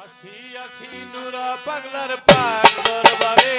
আসিয়াছি নুরা পাগলার পাগলার দরবারে